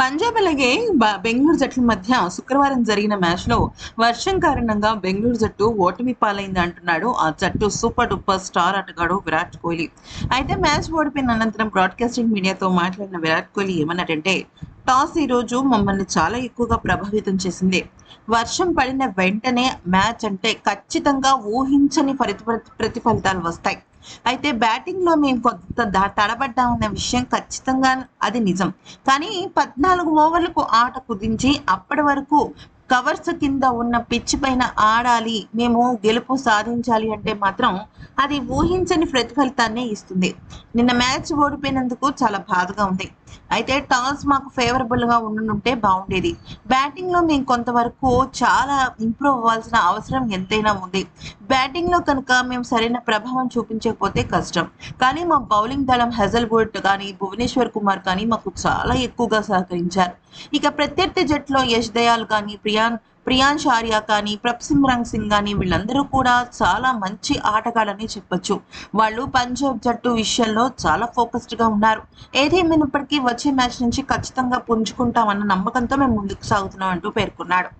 పంజాబ్ అలాగే బెంగళూరు జట్ల మధ్య శుక్రవారం జరిగిన మ్యాచ్లో వర్షం కారణంగా బెంగళూరు జట్టు ఓటమి పాలైంది అంటున్నాడు. ఆ జట్టు సూపర్ డూపర్ స్టార్ ఆటగాడు విరాట్ కోహ్లీ. అయితే మ్యాచ్ ఓడిపోయిన అనంతరం బ్రాడ్కాస్టింగ్ మీడియాతో మాట్లాడిన విరాట్ కోహ్లీ ఏమన్నారంటే టాస్ ఈ రోజు మమ్మల్ని చాలా ఎక్కువగా ప్రభావితం చేసింది. వర్షం పడిన వెంటనే మ్యాచ్ అంటే ఖచ్చితంగా ఊహించని ప్రతి ప్రతిఫలితాలు వస్తాయి. అయితే బ్యాటింగ్లో మేము కొంత ద- తడబడ్డామన్న విషయం ఖచ్చితంగా అది నిజం. కానీ పద్నాలుగు ఓవర్లకు ఆట కుదించి అప్పటి వరకు కవర్స్ కింద ఉన్న పిచ్ పైన ఆడాలి మేము గెలుపు సాధించాలి అంటే మాత్రం అది ఊహించని ప్రతిఫలితాన్ని ఇస్తుంది. నిన్న మ్యాచ్ ఓడిపోయినందుకు చాలా బాధగా ఉంది. అయితే టాస్ మాకు ఫేవరబుల్గా ఉండుంటే బాగుండేది. బ్యాటింగ్లో మేము కొంతవరకు చాలా ఇంప్రూవ్ అవ్వాల్సిన అవసరం ఎంతైనా ఉంది. బ్యాటింగ్లో కనుక మేము సరైన ప్రభావం చూపించకపోతే కష్టం. కానీ మా బౌలింగ్ దళం హెజల్వుడ్ కానీ భువనేశ్వర్ కుమార్ కానీ మాకు చాలా ఎక్కువగా సహకరించారు. ఇక ప్రత్యర్థి జట్లో యశ్ దయాల్ కానీ ప్రియాన్ ప్రియాన్ షారియా కానీ ప్రప్సిమ్రంగ్ సింగ్ కానీ వీళ్ళందరూ కూడా చాలా మంచి ఆటగాళ్ళని చెప్పొచ్చు. వాళ్ళు పంజాబ్ జట్టు విషయంలో చాలా ఫోకస్డ్గా ఉన్నారు. ఏదేమైనప్పటికీ వచ్చే మ్యాచ్ నుంచి ఖచ్చితంగా పుంజుకుంటామన్న నమ్మకంతో మేము ముందుకు సాగుతున్నాం అంటూ పేర్కొన్నాడు.